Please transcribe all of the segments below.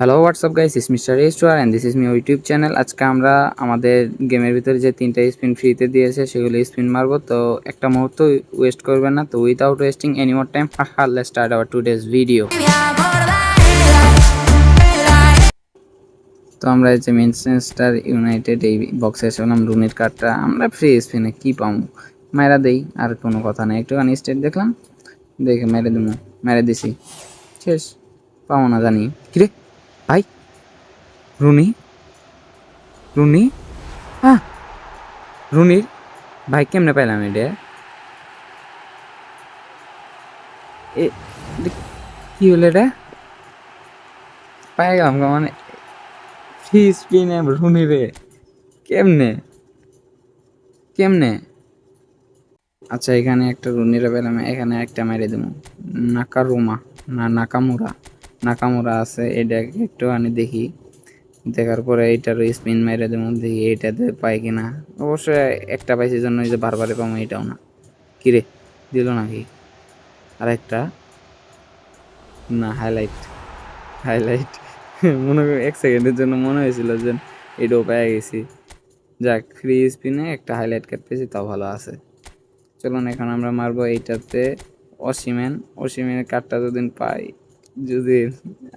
Hello what's up guys is mister রেস্টোয়ার and this is me YouTube channel আজকে আমরা আমাদের গেমের ভিতরে যে তিনটা স্পিন ফ্রিতে দিয়েছে, সেগুলো স্পিন মারবো। তো একটা মুহূর্ত ওয়েস্ট করবেন না। তো without wasting any more time haha start our today's video তো আমরা এই যে ম্যানচেস্টার ইউনাইটেড এই বক্সে এসেছিলাম রুনির কার্ডটা আমরা ফ্রি স্পিনে কী পাবো? মায়েরা দেই, আর কোনো কথা নেই। একটুখানি স্টেট দেখলাম। দেখে মেরে দেবো মেরে দিছি। শেষ। পাবো না জানি। কিরে? ভাই রুনি। রুনি। হ্যাঁ রুনির ভাই কেমনে পাইলাম এটা? এ কি হলো এটা? পাই গেলাম মানে ফ্রি স্পিনে রুনি রে কেমনে? কেমনে? আচ্ছা এখানে একটা রুনিরে পেলাম এখানে একটা মেরে দেবো নাকারুমা, না, নাকামুরা। নাকামুরা আছে এটাকে একটুখানি দেখি। দেখার পরে এইটারও স্পিন মেরে দেবো, দেখি এইটাতে পাই কিনা। অবশ্যই একটা পাইছি জন্য যে বারবারে পাবো, এটাও না। কিরে দিল নাকি? আর একটা না হাইলাইট হাইলাইট মনে এক সেকেন্ডের জন্য মনে হয়েছিল যে এটাও পেয়ে গেছি। যাক ফ্রি স্পিনে একটা হাইলাইট কাট পেয়েছি, তাও ভালো আছে। চলুন, এখন আমরা মারবো এইটাতে অসীমেন অসীমের কার্ডটা যদিন পাই যদি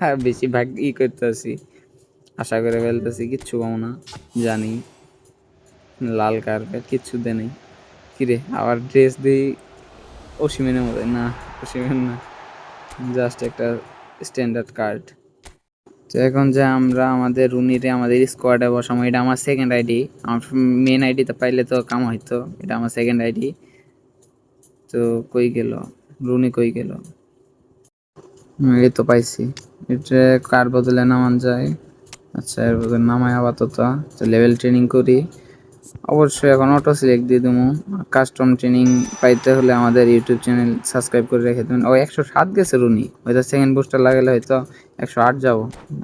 আর বেশি ভাগ ই করতেছি, আশা করে ফেলতেছি, কিচ্ছু পাবো না, জানি। লাল কার্পেট কিচ্ছু দে নেই। কিরে আবার ড্রেস দিই অসীমেনের মতো না অসীমেন না। জাস্ট একটা স্ট্যান্ডার্ড কার্ড তো এখন যে আমরা আমাদের রুনিরে, আমাদের স্কোয়াডে বসাবো, এটা আমার সেকেন্ড আইডি আমার মেন আইডিতে পাইলে তো কাম হইতো, এটা আমার সেকেন্ড আইডি তো কই গেল? রুনি কই গেল? এই তো পাইছি। এটা কার বদলে নামান যায়? আচ্ছা এর বদলে নামাই আপাতত। লেভেল ট্রেনিং করি। অবশ্যই এখন অটো সিলেক্ট দিয়ে দেবো কাস্টম ট্রেনিং পাইতে হলে আমাদের ইউটিউব চ্যানেল সাবস্ক্রাইব করে রেখে দেবেন। ও, একশো সাত গেছে রুনি। হয়তো সেকেন্ড বুস্টার লাগালে হয়তো একশো আট যাব।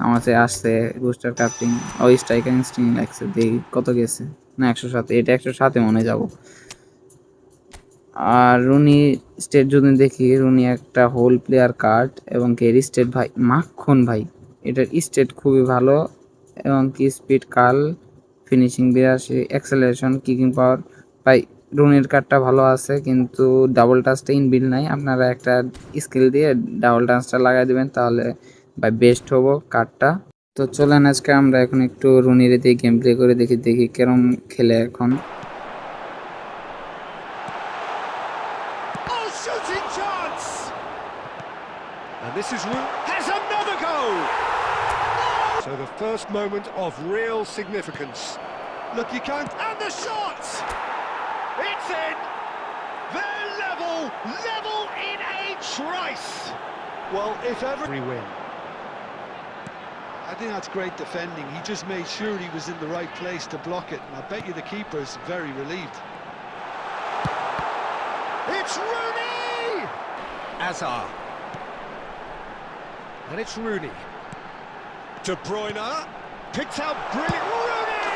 আমার সে আসছে বুস্টার ক্রাফটিং ওই স্ট্রাইকার ইনস্টিং লাগছে দেখি কত গেছে? না, একশো সাত। এটা একশো সাতে মনে যাব। আর রুনি স্টেট যদি দেখি, রুনি একটা হোল প্লেয়ার কার্ড এবং কেরি স্টেট ভাই, মাখন ভাই। এটার স্টেট খুবই ভালো এবং কি স্পিড কাল ফিনিশিং বিরাশি অ্যাক্সেলারেশন কিকিং পাওয়ার ভাই, রুনির কার্ডটা ভালো আছে, কিন্তু ডাবল টাচটা ইনবিল নাই। আপনারা একটা স্কিল দিয়ে ডাবল টাচটা লাগাই দেবেন, তাহলে ভাই বেস্ট হব কার্ডটা তো চলেন আজকে আমরা এখন একটু রুনির দিয়ে গেম প্লে করে দেখি দেখি কেরম খেলে এখন। Oh, shooting chance! And this is Root has another goal! So the first moment of real significance. Look, you can't... And the shot! It's in! They're level, level in a trice! Well, if ever... We win. I think that's great defending. He just made sure he was in the right place to block it. And I bet you the keeper's very relieved. It's Rooney! Azar. And it's Rooney. De Bruyne. Picked out brilliant. Rooney!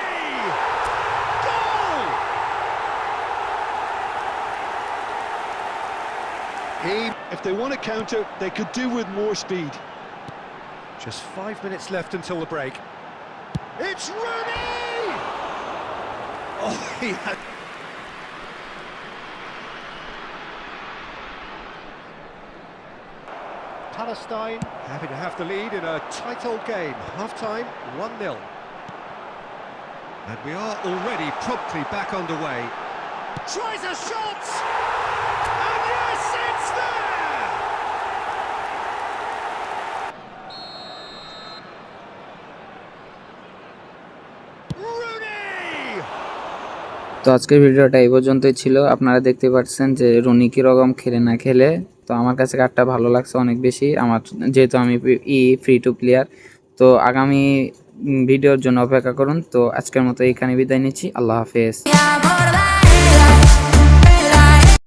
Goal! He, if they want to counter, they could do with more speed. Just five minutes left until the break. It's Rooney! Oh, he had... Palestine happy to have the lead in a tight old game. Half-time, 1-0. And we are already promptly back underway. Tries a shot! And yes, it's there! তো আজকের ভিডিওটা এই পর্যন্তই ছিল। আপনারা দেখতে পাচ্ছেন যে রনি কীরকম খেলে না খেলে। তো আমার কাছে কার্ডটা ভালো লাগছে অনেক বেশি। আমার যেহেতু আমি ই ফ্রি টু প্লেয়ার তো আগামী ভিডিওর জন্য অপেক্ষা করুন। তো আজকের মতো এইখানে বিদায় নিচ্ছি। আল্লাহ হাফেজ।